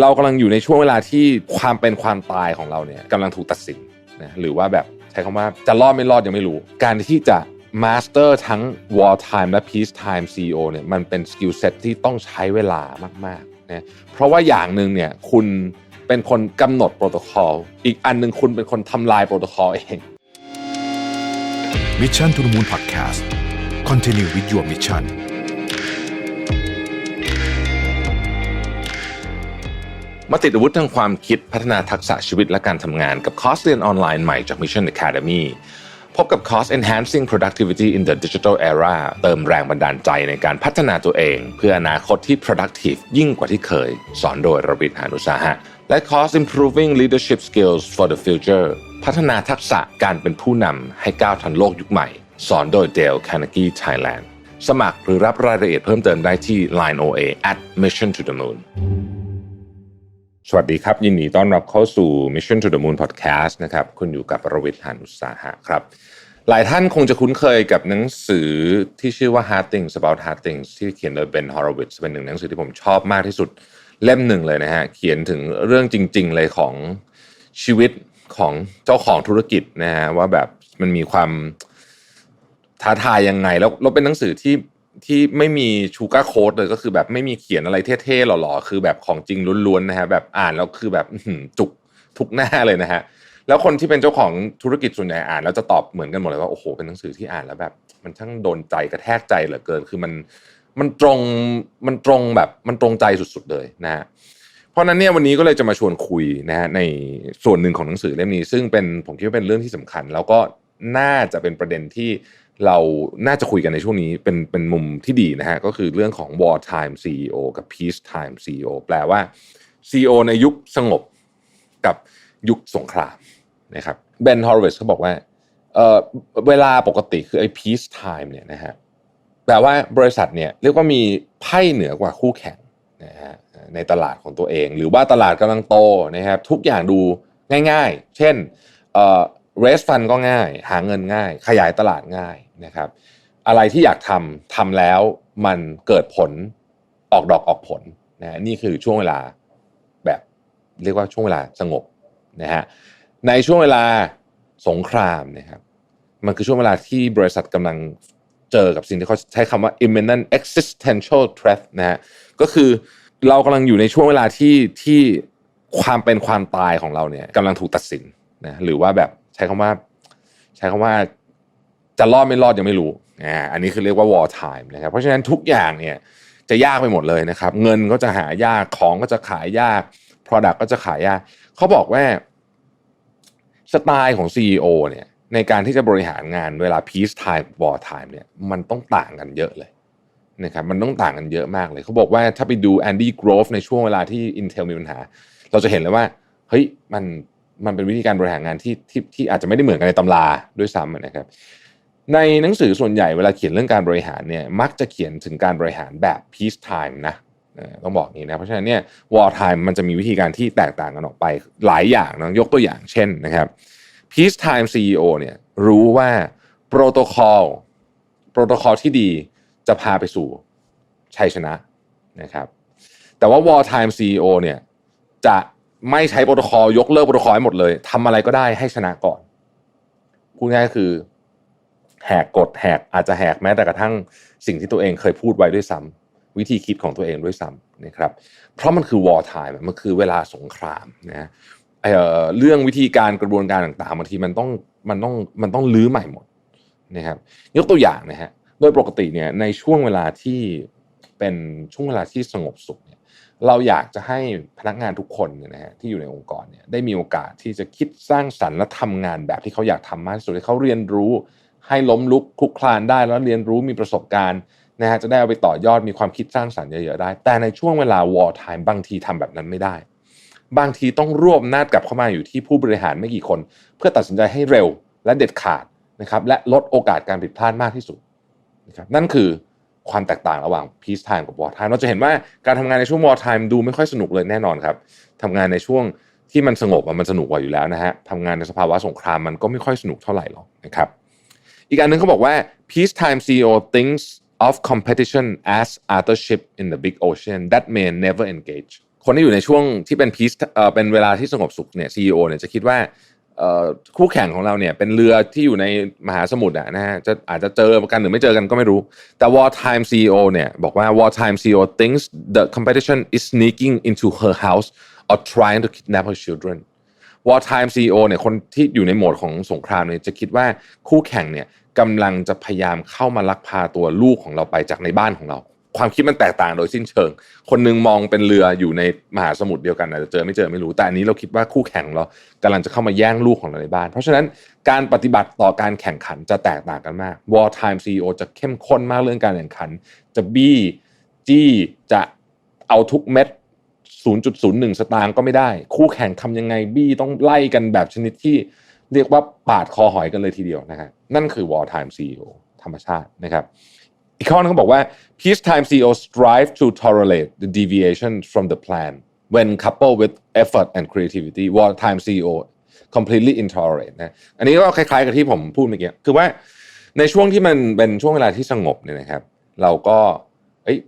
เรากำลังอยู่ในช่วงเวลาที่ความเป็นความตายของเราเนี่ยกำลังถูกตัดสินนะหรือว่าแบบใช้คำว่าจะรอดไม่รอดยังไม่รู้ การที่จะมาสเตอร์ทั้ง war time และ peace time CEO เนี่ยมันเป็นสกิลเซ็ตที่ต้องใช้เวลามากๆนะเพราะว่าอย่างหนึ่งเนี่ยคุณเป็นคนกำหนดโปรโตคอล อีกอันหนึ่งคุณเป็นคนทำลายโปรโตคอลเอง Mission to the Moon Podcast Continue with your mission มาติดอาวุธทางความคิดพัฒนาทักษะชีวิตและการทำงานกับคอร์สเรียนออนไลน์ใหม่จาก Mission Academy พบกับคอร์ส Enhancing Productivity in the Digital Era เติมแรงบันดาลใจในการพัฒนาตัวเอง เพื่ออนาคตที่ productive ยิ่งกว่าที่เคย สอนโดยรบิทหานุสาหะ และคอร์ส Improving Leadership Skills for the Future พัฒนาทักษะการเป็นผู้นำให้ก้าวทันโลกยุคใหม่ สอนโดย Dale Carnegie Thailand สมัครหรือรับรายละเอียดเพิ่มเติมได้ที่ Line OA at Mission to the Moon สวัสดีครับ ยินดีต้อนรับเข้าสู่ Mission to the Moon Podcast นะครับ คุณอยู่กับประวิทย์หานุสาหะครับ หลายท่านคงจะคุ้นเคยกับหนังสือที่ชื่อว่า Hard Things About Hard Things ที่เขียนโดย Ben Horowitz เป็นหนึ่งหนังสือที่ผมชอบมากที่สุดเล่มหนึ่งเลยนะฮะ เขียนถึงเรื่องจริง ๆ เลยของชีวิตของเจ้าของธุรกิจนะฮะว่าแบบมันมีความท้าทายยังไง แล้วแล้วเป็นหนังสือที่ ที่ไม่มีชูการ์โค้ดเลยก็คือแบบไม่มีเขียนอะไรเท่ๆหล่อๆ คือแบบของจริงล้วนๆนะฮะแบบอ่านแล้วคือแบบจุกทุกหน้าเลยนะฮะแล้วคนที่เป็นเจ้าของธุรกิจส่วนใหญ่อ่านแล้วจะตอบเหมือนกันหมดเลยว่าโอ้โหเป็นหนังสือที่อ่านแล้วแบบ มันช่างโดนใจกระแทกใจเหลือเกิน คือมันมันตรงมันตรงแบบมันตรงใจสุดๆเลยนะฮะเพราะนั้นเนี่ยวันนี้ก็เลยจะมาชวนคุยนะฮะในส่วนหนึ่งของหนังสือเล่มนี้ ซึ่งเป็นผมคิดว่าเป็นเรื่องที่สำคัญ แล้วก็น่าจะเป็นประเด็นที่ เราน่าจะคุยกันในช่วงนี้เป็นเป็นมุมที่ดีนะฮะก็คือเรื่องของ war time CEO กับ peace time CEO แปลว่า CEO ในยุคสงบกับยุคสงครามนะครับเบนฮอร์เวสเขาบอกว่าเอ่อเวลาปกติคือไอ้ peace time เนี่ยนะฮะแปลว่าบริษัทเนี่ยเรียกว่ามีไพ่เหนือกว่าคู่แข่งนะฮะในตลาดของตัวเอง หรือว่าตลาดกำลังโตนะครับทุกอย่างดูง่ายๆ เช่นเอ่อ raise fund ก็ง่าย หาเงินง่าย ขยายตลาดง่าย นะครับอะไรที่อยากทำทำแล้วมันเกิดผลออกดอกออกผลนะนี่คือช่วงเวลาแบบเรียกว่าช่วงเวลาสงบนะฮะในช่วงเวลาสงครามนะครับมันคือช่วงเวลาที่บริษัทกำลังเจอกับสิ่งที่เขาใช้คำว่า imminent existential threat นะฮะก็คือเรากำลังอยู่ในช่วงเวลาที่ที่ความเป็นความตายของเราเนี่ยกำลังถูกตัดสินนะหรือว่าแบบใช้คำว่า ใช้คำว่า จะรอดไม่รอดยังไม่รู้อ่าอันนี้คือเรียกว่า war time นะครับเพราะฉะนั้นทุกอย่างเนี่ยจะยากไปหมดเลยนะครับ เงินก็จะหายากของก็จะขายยาก product ก็จะขายยาก เขาบอกว่าสไตล์ของ CEO เนี่ยในการที่จะบริหารงานเวลา peace time war time เนี่ยมันต้องต่างกันเยอะเลยนะครับมันต้องต่างกันเยอะมากเลย เขาบอกว่าถ้าไปดู Andy Grove ในช่วงเวลาที่ Intel มีปัญหา เราจะเห็นเลยว่าเฮ้ยมันมันเป็นวิธีการบริหารงานที่ที่ที่อาจจะไม่ได้เหมือนกันในตำราด้วยซ้ำนะครับ ในหนังสือส่วนใหญ่เวลาเขียนเรื่องการบริหารเนี่ยมักจะเขียนถึงการบริหารแบบ peace time นะต้องบอกนี้นะเพราะฉะนั้นเนี่ย war time มันจะมีวิธีการที่แตกต่างกันออกไปหลายอย่างนะยกตัวอย่างเช่นนะครับ peace time CEO เนี่ยรู้ว่าโปรโตคอลโปรโตคอลที่ดีจะพาไปสู่ชัยชนะนะครับแต่ว่า war time CEO เนี่ยจะไม่ใช้โปรโตคอลยกเลิกโปรโตคอลให้หมดเลยทำอะไรก็ได้ให้ชนะก่อนพูดง่ายคือ แหกกฎแหกอาจจะแหกแม้แต่กระทั่งสิ่งที่ตัวเองเคยพูดไว้ด้วยซ้ำวิธีคิดของตัวเองด้วยซ้ำนะครับเพราะมันคือ war time มันคือเวลาสงครามนะเเรื่องวิธีการกระบวนการต่างๆบางทีมันต้องมันต้องมันต้องลื้อใหม่หมดนะครับยกตัวอย่างนะฮะโดยปกติเนี่ยในช่วงเวลาที่เป็นช่วงเวลาที่สงบสุขเนี่ยเราอยากจะให้พนักงานทุกคนเนี่ยนะฮะที่อยู่ในองค์กรเนี่ยได้มีโอกาสที่จะคิดสร้างสรรค์และทำงานแบบที่เขาอยากทำมากที่สุดให้เขาเรียนรู้ ให้ล้มลุกคลุกคลานได้แล้วเรียนรู้มีประสบการณ์นะฮะจะได้เอาไปต่อยอดมีความคิดสร้างสรรค์เยอะๆได้ แต่ในช่วงเวลา war time บางทีทำแบบนั้นไม่ได้ บางทีต้องรวบนาดกลับเข้ามาอยู่ที่ผู้บริหารไม่กี่คน เพื่อตัดสินใจให้เร็วและเด็ดขาดนะครับและลดโอกาสการผิดพลาดมากที่สุดนะครับนั่นคือความแตกต่างระหว่าง peace time กับ war time เราจะเห็นว่าการทำงานในช่วง war time ดูไม่ค่อยสนุกเลยแน่นอนครับทำงานในช่วงที่มันสงบมันสนุกกว่าอยู่แล้วนะฮะทำงานในสภาวะสงครามมันก็ไม่ค่อยสนุกเท่าไหร่หรอกนะครับ อีกอันนึงเขาบอกว่า peace time CEO thinks of competition as other ship in the big ocean that may never engage คนที่อยู่ในช่วงที่เป็นพีซเอ่อเป็นเวลาที่สงบสุขเนี่ยซีอเนี่ยจะคิดว่าคู่แข่งของเราเนี่ยเป็นเรือที่อยู่ในมหาสมุทรอะนะฮะจะอาจจะเจอกันหรือไม่เจอกันก็ไม่รู้ แต่ wartime CEO เนี่ยบอกว่า wartime CEO thinks the competition is sneaking into her house or trying to kidnap her children wartime CEO เนี่ยคนที่อยู่ในโหมดของสงครามเนี่ยจะคิดว่าคู่แข่งเนี่ยกำลังจะพยายามเข้ามาลักพาตัวลูกของเราไปจากในบ้านของเรา ความคิดมันแตกต่างโดยสิ้นเชิง คนหนึงมองเป็นเรืออยู่ในมหาสมุทรเดียวกันอาจจะเจอไม่เจอไม่รู้แต่อันนี้เราคิดว่าคู่แข่งเรากำลังจะเข้ามาแย่งลูกของเราในบ้าน เพราะฉะนั้นการปฏิบัติต่อการแข่งขันจะแตกต่างกันมาก war time CEO จะเข้มข้นมากเรื่องการแข่งขัน จะบี้จี้จะเอาทุกเม็ด 0.01 สตางค์ก็ไม่ได้ คู่แข่งทำยังไงบี้ต้องไล่กันแบบชนิดที่เรียกว่าปาดคอหอยกันเลยทีเดียวนะครับนั่นคือ war time CEO ธรรมชาตินะครับอีกข้อนึงเขาบอกว่า peacetime CEO strive to tolerate the deviation from the plan when coupled with effort and creativity wartime CEO completely intolerant นะอันนี้ก็คล้ายๆกับที่ผมพูดเมื่อกี้คือว่าในช่วงที่มันเป็นช่วงเวลาที่สงบเนี่ยนะครับ เราก็เอ้ย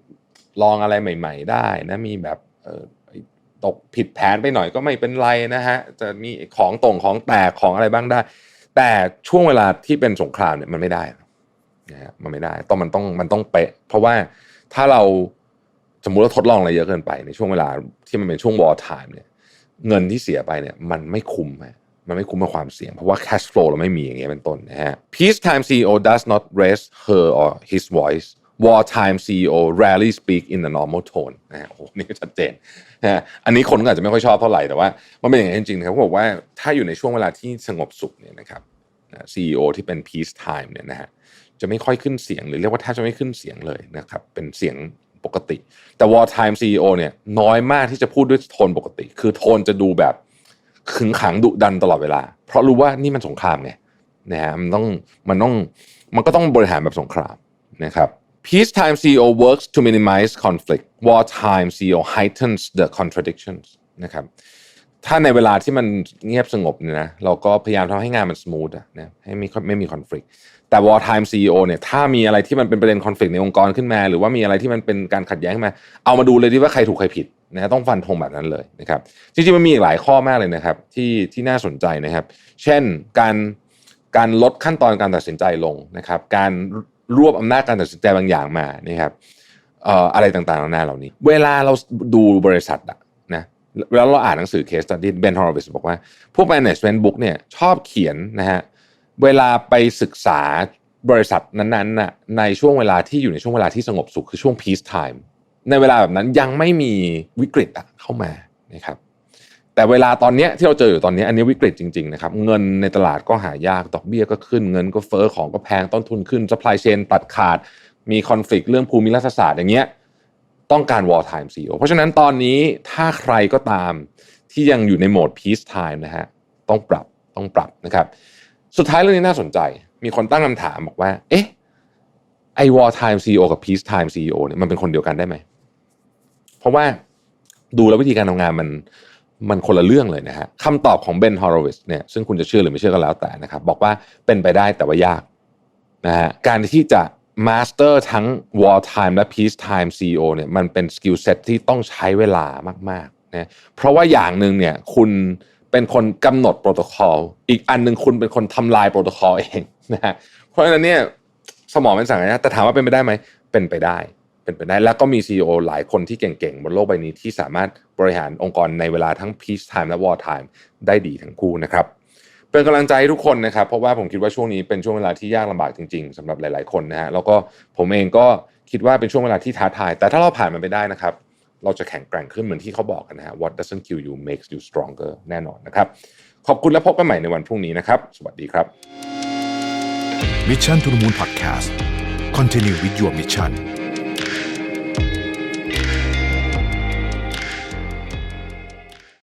ลองอะไรใหม่ ๆ ได้นะมีแบบ ตกผิดแผนไปหน่อยก็ไม่เป็นไรนะฮะจะมีของตรงของแตกของอะไรบ้างได้ แต่ช่วงเวลาที่เป็นสงครามเนี่ยมันไม่ได้นะฮะมันไม่ได้ต้องมันต้องมันต้องเป๊ะ เพราะว่าถ้าเราสมมุติเราทดลองอะไรเยอะเกินไป ในช่วงเวลาที่มันเป็นช่วง war time เนี่ยเงินที่เสียไปเนี่ยมันไม่คุ้มฮะมันไม่คุ้มกับความเสี่ยง เพราะว่า cash flow เราไม่มีอย่างเงี้ยเป็นต้นนะฮะ peacetime CEO does not raise her or his voice wartime CEO rarely speak in the normal tone นะฮะโอ้โหนี่ก็ชัดเจนนะฮะอันนี้คนก็อาจจะไม่ค่อยชอบเท่าไหร่แต่ว่ามันเป็นอย่างนั้จริงๆนะครับเขาบอกว่าถ้าอยู่ในช่วงเวลาที่สงบสุขเนี่ยนะครับ CEO ที่เป็น peace time เนี่ยนะฮะจะไม่ค่อยขึ้นเสียงหรือเรียกว่าแทบจะไม่ขึ้นเสียงเลยนะครับเป็นเสียงปกติ แต่ war time CEO เนี่ยน้อยมากที่จะพูดด้วยโทนปกติ คือโทนจะดูแบบขึงขังดุดันตลอดเวลา เพราะรู้ว่านี่มันสงครามไงนะฮะมันต้องมันต้องมันก็ต้องบริหารแบบสงครามนะครับ peacetime CEO works to minimize conflict wartime CEO heightens the contradictions นะครับถ้าในเวลาที่มันเงียบสงบเนี่ยนะเราก็พยายามทำให้งานมันส o t h นะให้มีไม่มีคอน FLICT แต่ war time CEO เนี่ยถ้ามีอะไรที่มันเป็นประเด็นคอน FLICT ในองค์กรขึ้นมา หรือว่ามีอะไรที่มันเป็นการขัดแย้งขึ้นมา เอามาดูเลยดีว่าใครถูกใครผิดนะฮะต้องฟันธงแบบนั้นเลยนะครับจริงๆมันมีอีกหลายข้อมากเลยนะครับที่ที่น่าสนใจนะครับ เช่นการการลดขั้นตอนการตัดสินใจลงนะครับ การ รวบอำนาจการตัดสินใจบางอย่างมานะครับอะไรต่างๆนานาเหล่านี้ เวลาเราดูบริษัทอะนะเวลาเราอ่านหนังสือ case study Ben Horowitz บอกว่า พวก management book เนี่ยชอบเขียนนะฮะเวลาไปศึกษาบริษัทนั้นๆน่ะในช่วงเวลาที่อยู่ในช่วงเวลาที่สงบสุขคือช่วง peace time ในเวลาแบบนั้นยังไม่มีวิกฤตอะเข้ามานะครับ แต่เวลาตอนนี้ที่เราเจออยู่ตอนนี้อันนี้วิกฤตจริงๆนะครับเงินในตลาดก็หายากดอกเบี้ยก็ขึ้นเงินก็เฟ้อของก็แพงต้นทุนขึ้น supply chain ตัดขาดมีคอนฟ lict เรื่องภูมิรัฐศาสตร์อย่างเงี้ยต้องการ war time CEO เพราะฉะนั้นตอนนี้ถ้าใครก็ตามที่ยังอยู่ในโหมด peace time นะฮะต้องปรับต้องปรับนะครับ สุดท้ายเรื่องนี้น่าสนใจ มีคนตั้งคำถามบอกว่า เอ๊ะไอ้ war time CEO กับ peace time CEO เนี่ยมันเป็นคนเดียวกันได้ไหมเพราะว่าดูแล้ววิธีการทำงานมัน มันคนละเรื่องเลยนะฮะคำตอบของเบนฮอร์วิ z เนี่ยซึ่งคุณจะเชื่อหรือไม่เชื่อก็แล้วแต่นะครับ บอกว่าเป็นไปได้แต่ว่ายากนะฮะการที่จะ master ทั้ง war time และ peace time CEO เนี่ยมันเป็นสกิลเซ็ตที่ต้องใช้เวลามากๆนะเพราะว่าอย่างหนึ่งเนี่ยคุณเป็นคนกำหนดโปรโตคอลอีกอันหนึ่งคุณเป็นคนทำลายโปรโตคอลเองนะฮะเพราะฉะนั้นเนี่ยสมองเป็นสั่งนะแต่ถามว่าเป็นไปได้ไหมเป็นไปได้ เป็นไปได้แล้วก็มี CEO หลายคนที่เก่งๆ บนโลกใบนี้ที่สามารถบริหารองค์กรในเวลาทั้ง peace time และ war time ได้ดีทั้งคู่นะครับเป็นกำลังใจให้ทุกคนนะครับ เพราะว่าผมคิดว่าช่วงนี้เป็นช่วงเวลาที่ยากลำบากจริงๆสำหรับหลายๆคนนะฮะแล้วก็ผมเองก็คิดว่าเป็นช่วงเวลาที่ท้าทาย แต่ถ้าเราผ่านมันไปได้นะครับ เราจะแข็งแกร่งขึ้นเหมือนที่เขาบอกกันนะฮะ what doesn't kill you makes you stronger แน่นอนนะครับ ขอบคุณและพบกันใหม่ในวันพรุ่งนี้นะครับ สวัสดีครับ Mission to the Moon Podcast Continue with your mission